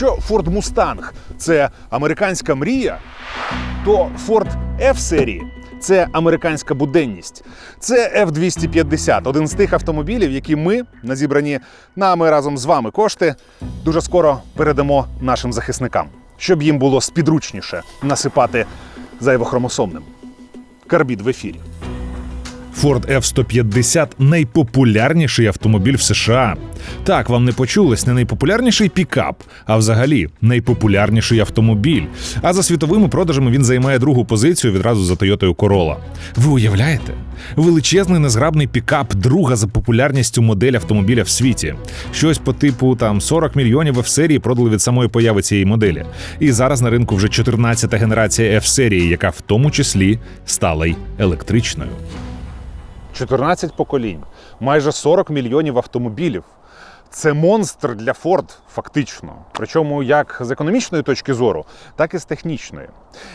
Якщо Ford Mustang це американська мрія, то Ford F серії це американська буденність. Це F250, один з тих автомобілів, які ми на зібрані нами разом з вами кошти дуже скоро передамо нашим захисникам, щоб їм було спідручніше насипати зайвохромосомним. Карбід в ефірі. Ford F-150 – найпопулярніший автомобіль в США. Так, вам не почулось, не найпопулярніший пікап, а взагалі найпопулярніший автомобіль. А за світовими продажами він займає другу позицію відразу за Toyota Corolla. Ви уявляєте? Величезний незграбний пікап, друга за популярністю модель автомобіля в світі. Щось по типу там 40 мільйонів F-серії продали від самої появи цієї моделі. І зараз на ринку вже 14-та генерація F-серії, яка в тому числі стала й електричною. 14 поколінь, майже 40 мільйонів автомобілів. Це монстр для Ford, фактично. Причому як з економічної точки зору, так і з технічної.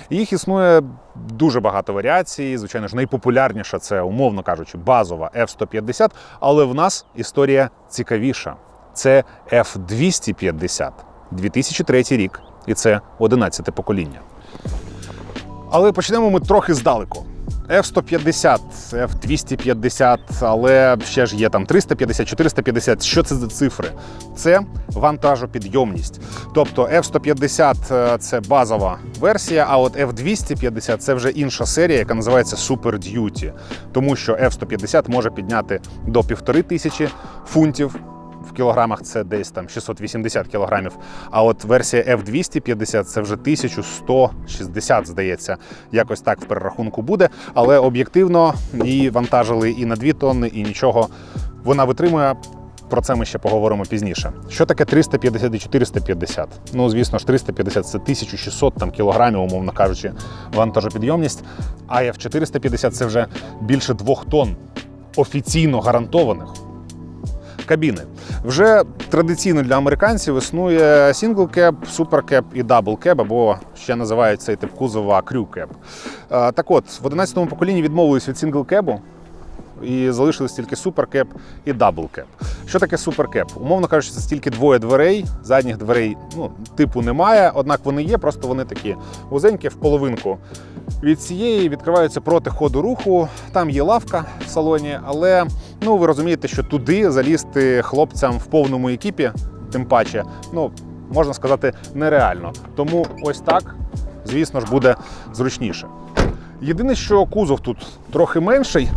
Їх існує дуже багато варіацій. Звичайно ж, найпопулярніша це, умовно кажучи, базова F-150, але в нас історія цікавіша. Це F-250, 2003 рік, і це 11 покоління. Але почнемо ми трохи здалеку. F-150, F-250, але ще ж є там 350, 450. Що це за цифри? Це вантажопідйомність. Тобто F-150 – це базова версія, а от F-250 – це вже інша серія, яка називається Super Duty. Тому що F-150 може підняти до півтори тисячі фунтів. В кілограмах це десь там 680 кілограмів. А от версія F250 це вже 1160, здається. Якось так в перерахунку буде. Але об'єктивно її вантажили і на 2 тонни, і нічого. Вона витримує. Про це ми ще поговоримо пізніше. Що таке 350 і 450? Ну, звісно ж, 350 це 1600 там, кілограмів, умовно кажучи, вантажопідйомність. А F450 це вже більше 2 тонн офіційно гарантованих кабіни. Вже традиційно для американців існує сінгл-кеп, суперкеп і дабл кеп, або ще називають цей тип кузова крю кеп. Так от, в 11-му поколінні відмовились від сингл кебу. І залишились тільки суперкеп і даблкеп. Що таке суперкеп? Умовно кажучи, це стільки двоє дверей, задніх дверей ну, типу немає, однак вони є, просто вони такі вузенькі в половинку. Від цієї відкриваються проти ходу руху. Там є лавка в салоні, але ну ви розумієте, що туди залізти хлопцям в повному екіпі, тим паче, ну можна сказати, нереально. Тому ось так, звісно ж, буде зручніше. Єдине, що кузов тут трохи менший.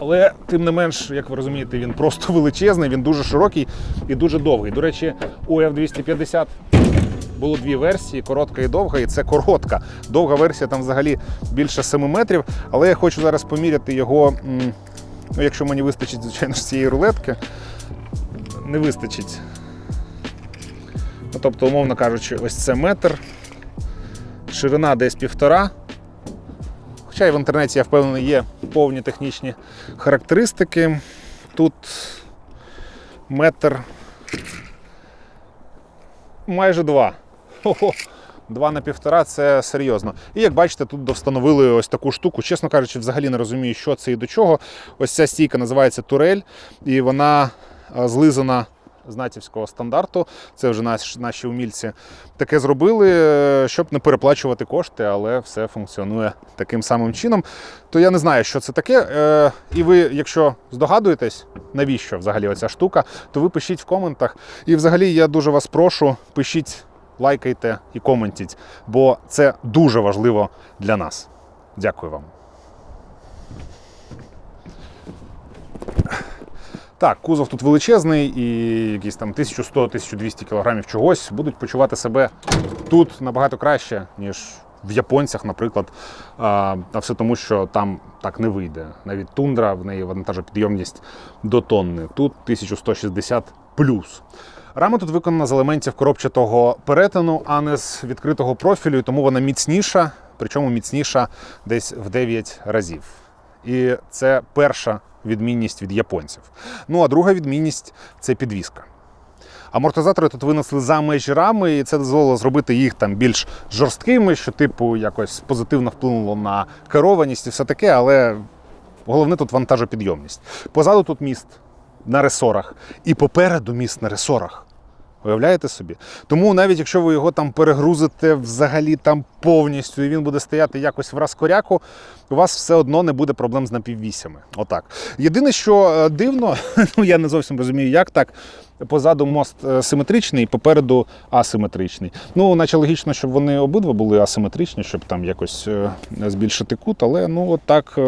Але тим не менш, як ви розумієте, він просто величезний, він дуже широкий і дуже довгий. До речі, у F250 було дві версії: коротка і довга, і це коротка. Довга версія там взагалі більше 7 метрів. Але я хочу зараз поміряти його. Ну, якщо мені вистачить, звичайно ж, цієї рулетки, не вистачить. Ну, Тобто, умовно кажучи, ось це метр, ширина десь півтора. Хоча і в інтернеті, я впевнений, є повні технічні характеристики. Тут метр майже два. Два на півтора це серйозно. І як бачите, тут довстановили ось таку штуку. Чесно кажучи, взагалі не розумію, що це і до чого. Ось ця стійка називається турель, і вона злизана з натівського стандарту. Це вже наш, наші умільці таке зробили, е, щоб не переплачувати кошти, але все функціонує таким самим чином. То я не знаю, що це таке. Е, І ви, якщо здогадуєтесь, навіщо взагалі оця штука, то ви пишіть в коментах. І взагалі я дуже вас прошу, пишіть, лайкайте і коментіть, бо це дуже важливо для нас. Дякую вам. Так, кузов тут величезний і якісь там 1100-1200 кілограмів чогось будуть почувати себе тут набагато краще, ніж в японцях, наприклад. А все тому, що там так не вийде. Навіть тундра, в неї вантажопідйомність до тонни. Тут 1160 плюс. Рама тут виконана з елементів коробчатого перетину, а не з відкритого профілю, і тому вона міцніша, причому міцніша десь в 9 разів. І це перша відмінність від японців. Ну а друга відмінність це підвіска. Амортизатори тут винесли за межі рами, і це дозволило зробити їх там більш жорсткими, що, типу, якось позитивно вплинуло на керованість і все таке, але головне тут вантажопідйомність. Позаду тут міст на ресорах, і попереду міст на ресорах. Уявляєте собі? Тому навіть якщо ви його там перегрузите взагалі там повністю, і він буде стояти якось в розкоряку, у вас все одно не буде проблем з напіввісями. Отак. Єдине, що е, дивно, ну я не зовсім розумію, як так. Позаду мост е, симетричний, попереду асиметричний. Ну, наче логічно, щоб вони обидва були асиметричні, щоб там якось е, збільшити кут, але ну от так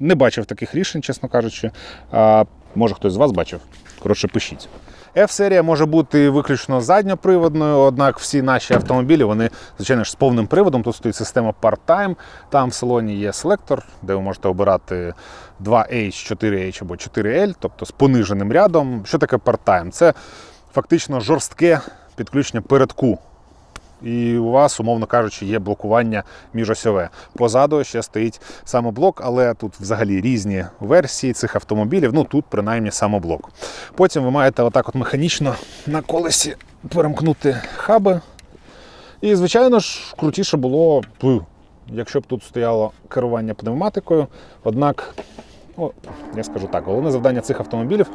не бачив таких рішень, чесно кажучи. Може хтось з вас бачив? Коротше, пишіть. F-серія може бути виключно задньоприводною, однак всі наші автомобілі, вони, звичайно ж, з повним приводом. Тут стоїть система part-time. Там в салоні є селектор, де ви можете обирати 2H, 4H або 4L, тобто з пониженим рядом. Що таке part-time? Це фактично жорстке підключення передку. І у вас, умовно кажучи, є блокування міжосьове. Позаду ще стоїть самоблок, але тут взагалі різні версії цих автомобілів. Ну тут принаймні самоблок. Потім ви маєте отак от механічно на колесі перемкнути хаби. І, звичайно ж, крутіше було якщо б тут стояло керування пневматикою. Однак, ну, я скажу так, головне завдання цих автомобілів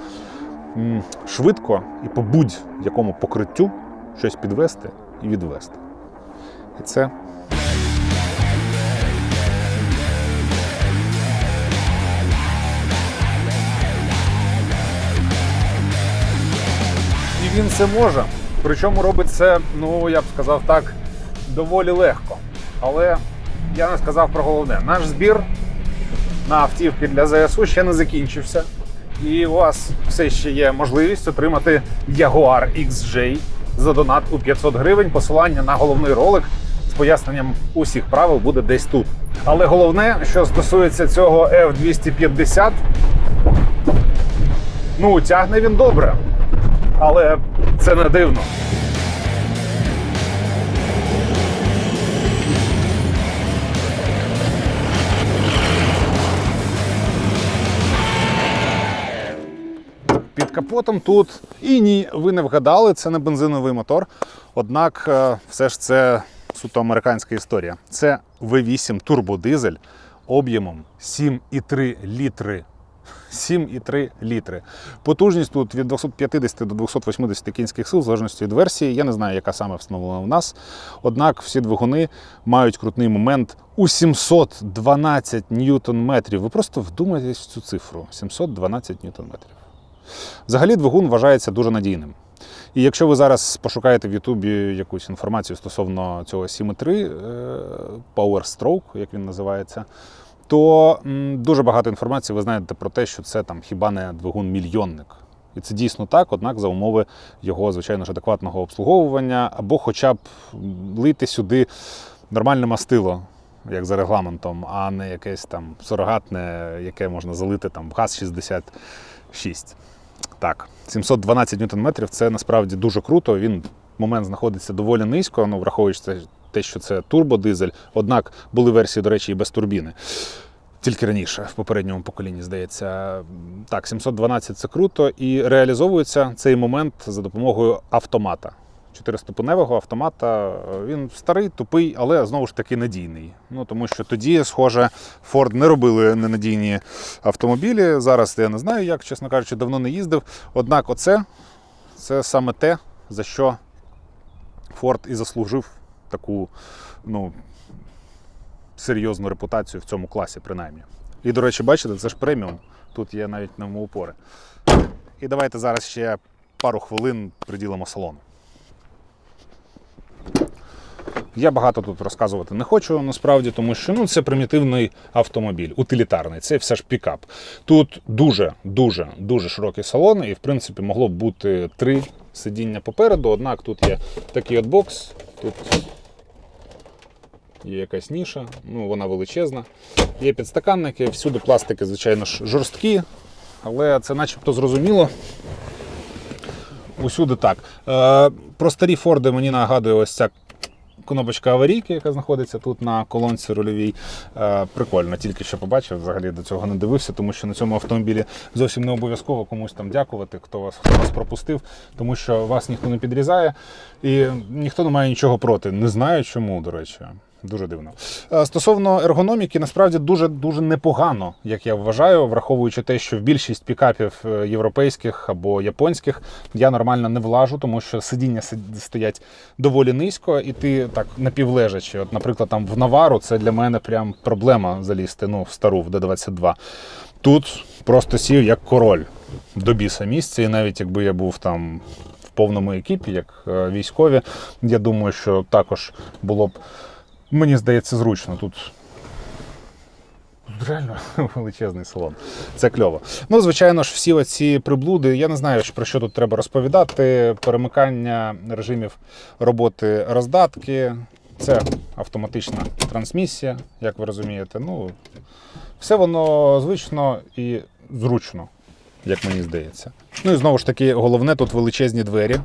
швидко і по будь-якому покриттю щось підвести і відвести. І це І він це може. Причому робить це, ну я б сказав так, доволі легко. Але я не сказав про головне. Наш збір на автівки для ЗСУ ще не закінчився. І у вас все ще є можливість отримати Jaguar XJ за донат у 500 гривень. Посилання на головний ролик з поясненням усіх правил буде десь тут. Але головне, що стосується цього F250, ну тягне він добре. Але це не дивно. Капотом тут і ні, ви не вгадали, це не бензиновий мотор. Однак, е, все ж це суто американська історія. Це V8 турбодизель об'ємом 7,3 літри. 7,3 літри. Потужність тут від 250 до 280 кінських сил, в залежності від версії. Я не знаю, яка саме встановлена у нас. Однак всі двигуни мають крутний момент у 712 ньютон-метрів. Ви просто вдумайтесь в цю цифру: 712 ньютон-метрів. Взагалі двигун вважається дуже надійним. І якщо ви зараз пошукаєте в Ютубі якусь інформацію стосовно цього 7.3 е, Power Stroke, як він називається, то дуже багато інформації ви знаєте про те, що це там хіба не двигун мільйонник. І це дійсно так, однак за умови його, звичайно ж, адекватного обслуговування, або хоча б лити сюди нормальне мастило, як за регламентом, а не якесь там сурогатне, яке можна залити там в ГАЗ-66. Так, 712 ньютон-метрів це насправді дуже круто. Він момент знаходиться доволі низько, ну, враховуючи те, що це турбодизель. Однак були версії, до речі, і без турбіни. Тільки раніше, в попередньому поколінні, здається. Так, 712 це круто, і реалізовується цей момент за допомогою автомата. Чотириступеневого автомата. Він старий, тупий, але знову ж таки надійний. Ну тому що тоді, схоже, Ford не робили ненадійні автомобілі. Зараз я не знаю, як, чесно кажучи, давно не їздив. Однак, оце це саме те, за що Ford і заслужив таку ну, серйозну репутацію в цьому класі, принаймні. І, до речі, бачите, це ж преміум. Тут є навіть пневмоупори. І давайте зараз ще пару хвилин приділимо салону. Я багато тут розказувати не хочу насправді, тому що ну, це примітивний автомобіль, утилітарний, це все ж пікап. Тут дуже, дуже, дуже широкий салон, і в принципі могло б бути три сидіння попереду. Однак тут є такий от бокс, тут є якась ніша, ну вона величезна. Є підстаканники, всюди пластики, звичайно ж, жорсткі, але це начебто зрозуміло. Усюди так. Е, про старі Форди мені нагадує ось ця кнопочка аварійки, яка знаходиться тут на колонці рульовій. Е, прикольно, тільки що побачив, взагалі до цього не дивився, тому що на цьому автомобілі зовсім не обов'язково комусь там дякувати, хто вас, хто вас пропустив, тому що вас ніхто не підрізає і ніхто не має нічого проти. Не знаю чому, до речі. Дуже дивно. Е, Стосовно ергономіки, насправді дуже дуже непогано, як я вважаю, враховуючи те, що в більшість пікапів е, європейських або японських я нормально не влажу, тому що сидіння стоять доволі низько, і ти так напівлежачи. От, наприклад, там в Навару це для мене прям проблема залізти. Ну, в стару в Д-22. Тут просто сів як король до біса місця, і навіть якби я був там в повному екіпі, як е, військові, я думаю, що також було б, мені здається, зручно. Тут реально величезний салон. Це кльово. Ну, звичайно ж, всі оці приблуди. Я не знаю, про що тут треба розповідати. Перемикання режимів роботи роздатки. Це автоматична трансмісія, як ви розумієте. Ну, все воно звично і зручно, як мені здається. Ну і знову ж таки, головне тут величезні двері,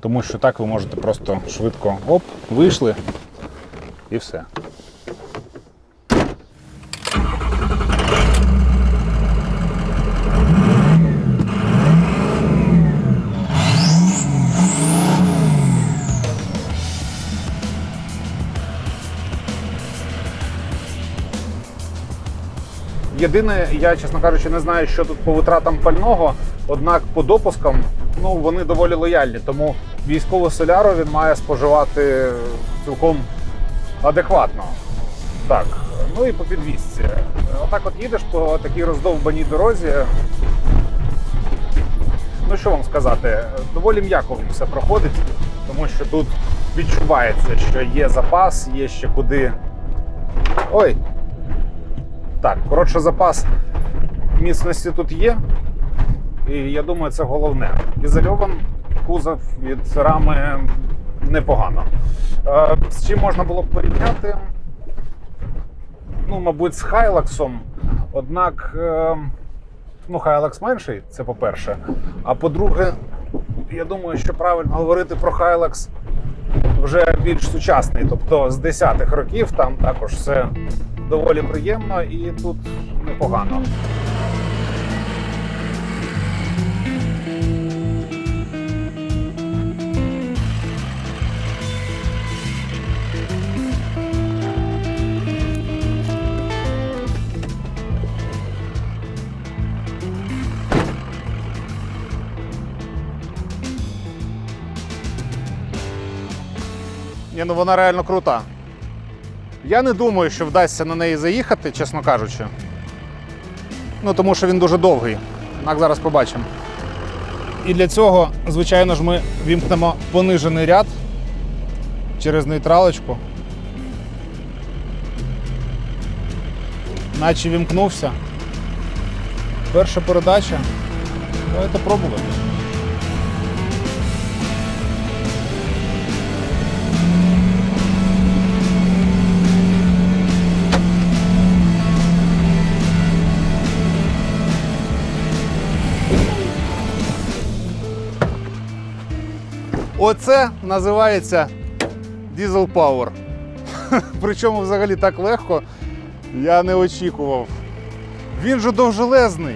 тому що так ви можете просто швидко оп, вийшли і все. Єдине, я, чесно кажучи, не знаю, що тут по витратам пального, однак по допускам ну, вони доволі лояльні, тому військову соляру він має споживати цілком адекватно. Так, ну і по підвісці. Отак от їдеш по такій роздовбаній дорозі. Ну що вам сказати, доволі м'яко все проходить, тому що тут відчувається, що є запас, є ще куди. Ой, так, коротше, запас міцності тут є. І я думаю, це головне. Ізольован кузов від рами непогано. Е, З чим можна було б порівняти? Ну, мабуть, з Хайлаксом. Однак, е, ну, Хайлакс менший, це по-перше. А по-друге, я думаю, що правильно говорити про Хайлакс вже більш сучасний, тобто з 10-х років там також все доволі приємно і тут непогано. Ні, ну вона реально крута. Я не думаю, що вдасться на неї заїхати, чесно кажучи. Ну, тому що він дуже довгий. Так зараз побачимо. І для цього, звичайно ж, ми вімкнемо понижений ряд через нейтралочку. Наче вімкнувся. Перша передача. Давайте пробувати. Оце називається Diesel Power. Причому взагалі так легко я не очікував. Він же довжелезний.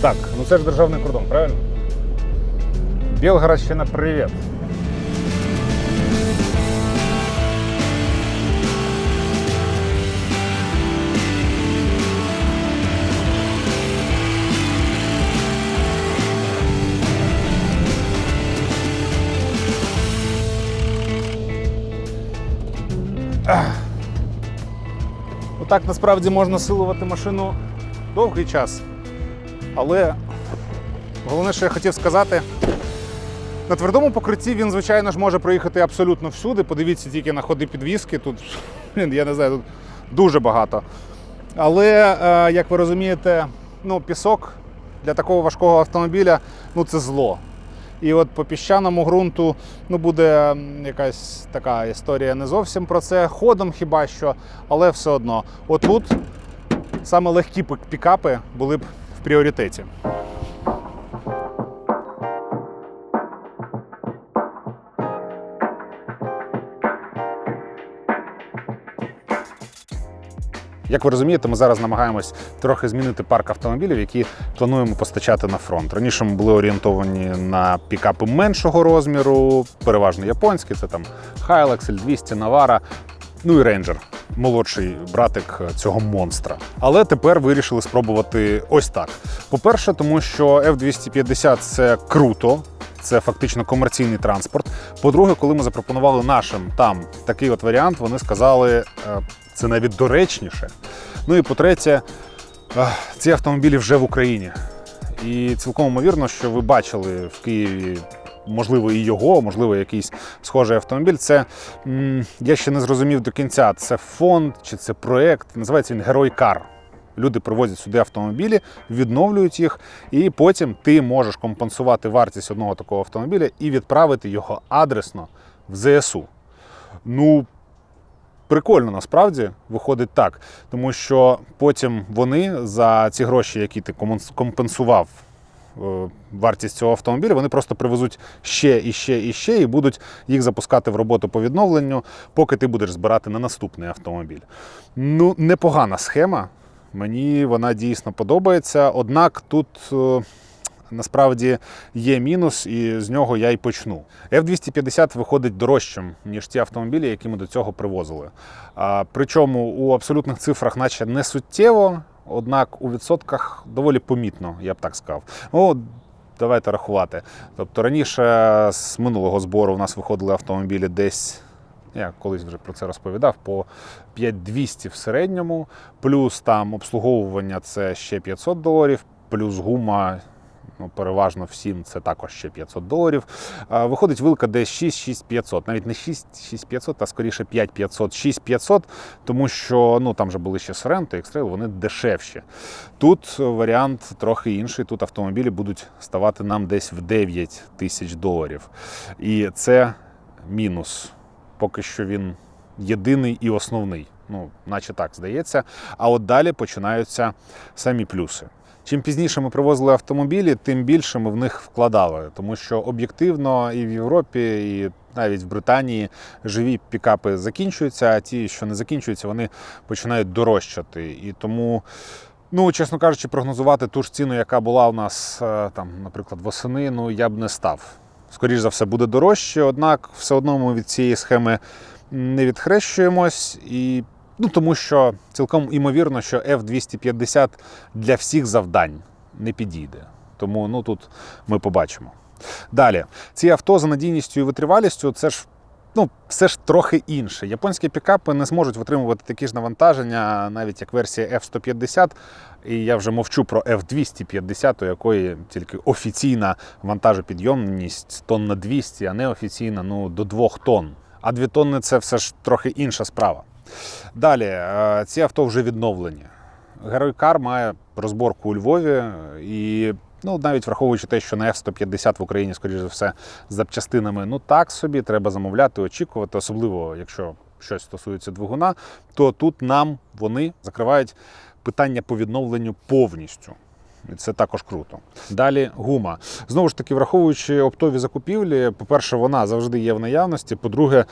Так, ну це ж державний кордон, правильно? Білгородщина, привіт. Отак насправді можна силувати машину довгий час. Але головне, що я хотів сказати, на твердому покритті він, звичайно ж, може проїхати абсолютно всюди. Подивіться тільки на ходи підвіски. Тут, я не знаю, тут дуже багато. Але, е, як ви розумієте, ну, пісок для такого важкого автомобіля ну, це зло. І от по піщаному ґрунту ну, буде якась така історія не зовсім про це, ходом хіба що, але все одно. Отут саме легкі пік- пікапи були б в пріоритеті. Як ви розумієте, ми зараз намагаємось трохи змінити парк автомобілів, які плануємо постачати на фронт. Раніше ми були орієнтовані на пікапи меншого розміру, переважно японські, це там Hilux, L200, Navara, ну і Ranger, молодший братик цього монстра. Але тепер вирішили спробувати ось так. По-перше, тому що F250 це круто. Це фактично комерційний транспорт. По-друге, коли ми запропонували нашим там такий от варіант, вони сказали, е, це навіть доречніше. Ну і по-третє, ці автомобілі вже в Україні. І цілком ймовірно, що ви бачили в Києві, можливо, і його, можливо, якийсь схожий автомобіль. Це я ще не зрозумів до кінця. Це фонд чи це проект. Називається він Герой Кар. Люди привозять сюди автомобілі, відновлюють їх, і потім ти можеш компенсувати вартість одного такого автомобіля і відправити його адресно в ЗСУ. Ну, прикольно насправді виходить так, тому що потім вони за ці гроші, які ти компенсував е, вартість цього автомобіля, вони просто привезуть ще і ще і ще, і будуть їх запускати в роботу по відновленню, поки ти будеш збирати на наступний автомобіль. Ну, непогана схема. Мені вона дійсно подобається. Однак тут. Насправді є мінус, і з нього я й почну. F-250 виходить дорожчим, ніж ті автомобілі, які ми до цього привозили. А, причому у абсолютних цифрах, наче не суттєво, однак у відсотках доволі помітно, я б так сказав. Ну, давайте рахувати. Тобто раніше з минулого збору у нас виходили автомобілі десь. Я колись вже про це розповідав, по 5200 в середньому, плюс там обслуговування це ще 500 доларів, плюс гума ну, переважно всім це також ще 500 доларів. Виходить вилка десь 6-6500, навіть не 6-6500, а скоріше 5500, 6500, тому що ну, там вже були ще Sorento, X-Trail, вони дешевші. Тут варіант трохи інший. Тут автомобілі будуть ставати нам десь в 9 тисяч доларів. І це мінус. Поки що він єдиний і основний. Ну, наче так здається. А от далі починаються самі плюси. Чим пізніше ми привозили автомобілі, тим більше ми в них вкладали, тому що об'єктивно і в Європі, і навіть в Британії живі пікапи закінчуються, а ті, що не закінчуються, вони починають дорожчати. І тому, ну чесно кажучи, прогнозувати ту ж ціну, яка була у нас е, там, наприклад, восени, ну я б не став. Скоріше за все, буде дорожче, однак все одно ми від цієї схеми не відхрещуємось і. Ну, тому що цілком імовірно, що F-250 для всіх завдань не підійде. Тому ну, тут ми побачимо. Далі, ці авто за надійністю і витривалістю, це ж ну, все ж трохи інше. Японські пікапи не зможуть витримувати такі ж навантаження, навіть як версія F-150. І я вже мовчу про F-250, у якої тільки офіційна вантажопідйомність тонна 200, а неофіційна ну, до 2 тонн. А 2 тонни це все ж трохи інша справа. Далі, е, ці авто вже відновлені. Герой Кар має розборку у Львові, і ну, навіть враховуючи те, що на F-150 в Україні, скоріш за все, з запчастинами, ну так собі, треба замовляти, очікувати, особливо якщо щось стосується двигуна, то тут нам вони закривають питання по відновленню повністю. І це також круто. Далі гума. Знову ж таки, враховуючи оптові закупівлі, по-перше, вона завжди є в наявності. По-друге,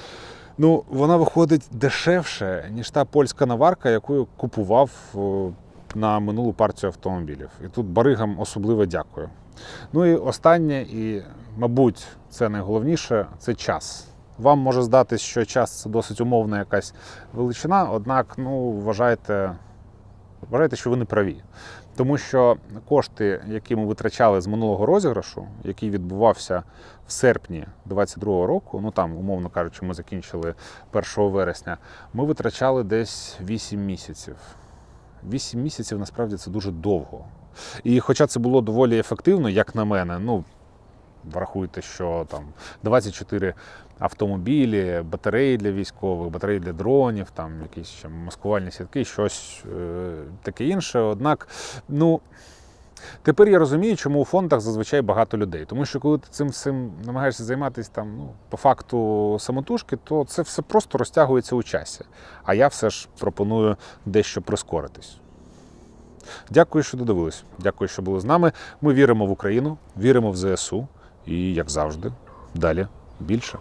ну, вона виходить дешевше, ніж та польська наварка, яку я купував на минулу партію автомобілів. І тут баригам особливо дякую. Ну і останнє, і, мабуть, це найголовніше це час. Вам може здатись, що час це досить умовна якась величина, однак ну, вважайте, вважайте, що ви не праві. Тому що кошти, які ми витрачали з минулого розіграшу, який відбувався в серпні 2022 року, ну там, умовно кажучи, ми закінчили 1 вересня, ми витрачали десь 8 місяців. 8 місяців насправді це дуже довго. І хоча це було доволі ефективно, як на мене, ну врахуйте, що там 24 автомобілі, батареї для військових, батареї для дронів, там якісь ще маскувальні сітки, щось е, таке інше. Однак, ну. Тепер я розумію, чому у фондах зазвичай багато людей. Тому що коли ти цим всім намагаєшся займатися там, ну, по факту самотужки, то це все просто розтягується у часі. А я все ж пропоную дещо прискоритись. Дякую, що додивились. Дякую, що були з нами. Ми віримо в Україну, віримо в ЗСУ і, як завжди, далі більше.